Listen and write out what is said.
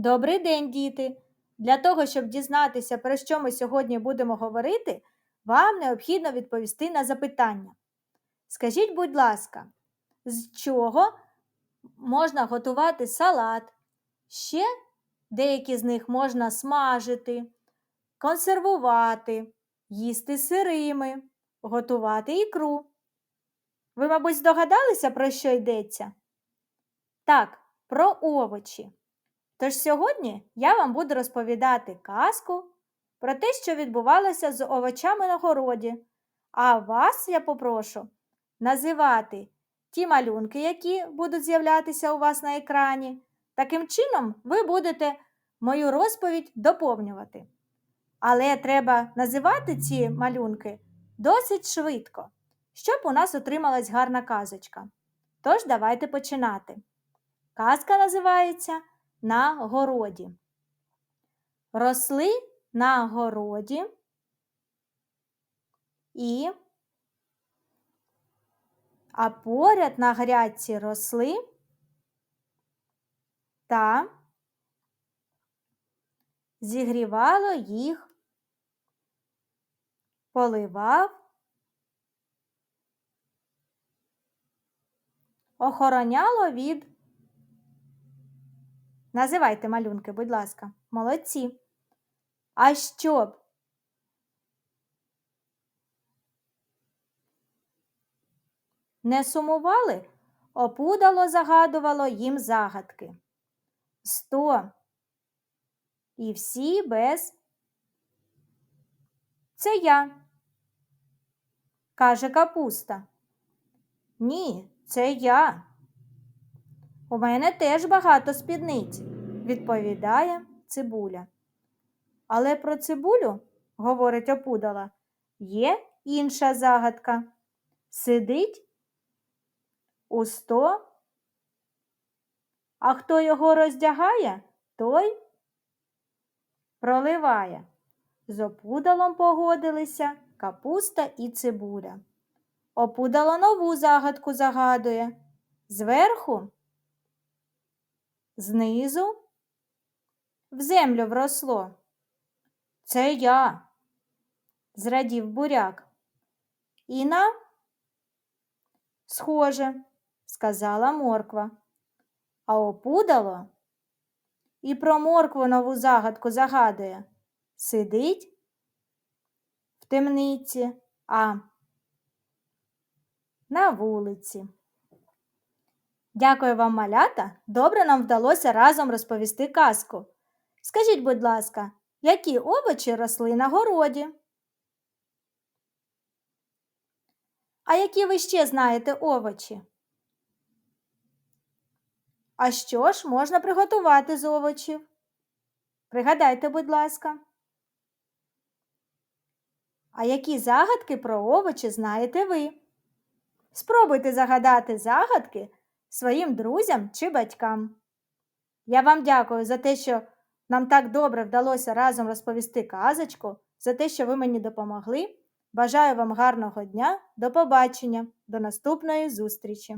Добрий день, діти! Для того, щоб дізнатися, про що ми сьогодні будемо говорити, вам необхідно відповісти на запитання. Скажіть, будь ласка, з чого можна готувати салат? Ще деякі з них можна смажити, консервувати, їсти сирими, готувати ікру. Ви, мабуть, здогадалися, про що йдеться? Так, про овочі. Тож сьогодні я вам буду розповідати казку про те, що відбувалося з овочами на городі. А вас я попрошу називати ті малюнки, які будуть з'являтися у вас на екрані. Таким чином, ви будете мою розповідь доповнювати. Але треба називати ці малюнки досить швидко, щоб у нас отрималась гарна казочка. Тож давайте починати. Казка називається на городі. Росли на городі і, а поряд на грядці росли та зігрівало їх, поливав, охороняло від Називайте малюнки, будь ласка. Молодці. А щоб не сумували, опудало загадувало їм загадки. Сто. І всі без це я, каже капуста. Ні, це я. У мене теж багато спідниць, відповідає цибуля. Але про цибулю, говорить опудала, є інша загадка. Сидить у сто, а хто його роздягає, той проливає. З опудалом погодилися капуста і цибуля. Опудало нову загадку загадує. Зверху знизу в землю вросло. Це я, зрадів буряк. І на схоже, сказала морква. А опудало і про моркву нову загадку загадує. Сидить в темниці, а на вулиці. Дякую вам, малята. Добре нам вдалося разом розповісти казку. Скажіть, будь ласка, які овочі росли на городі? А які ви ще знаєте овочі? А що ж можна приготувати з овочів? Пригадайте, будь ласка. А які загадки про овочі знаєте ви? Спробуйте загадати загадки своїм друзям чи батькам. Я вам дякую за те, що нам так добре вдалося разом розповісти казочку, за те, що ви мені допомогли. Бажаю вам гарного дня, до побачення, до наступної зустрічі!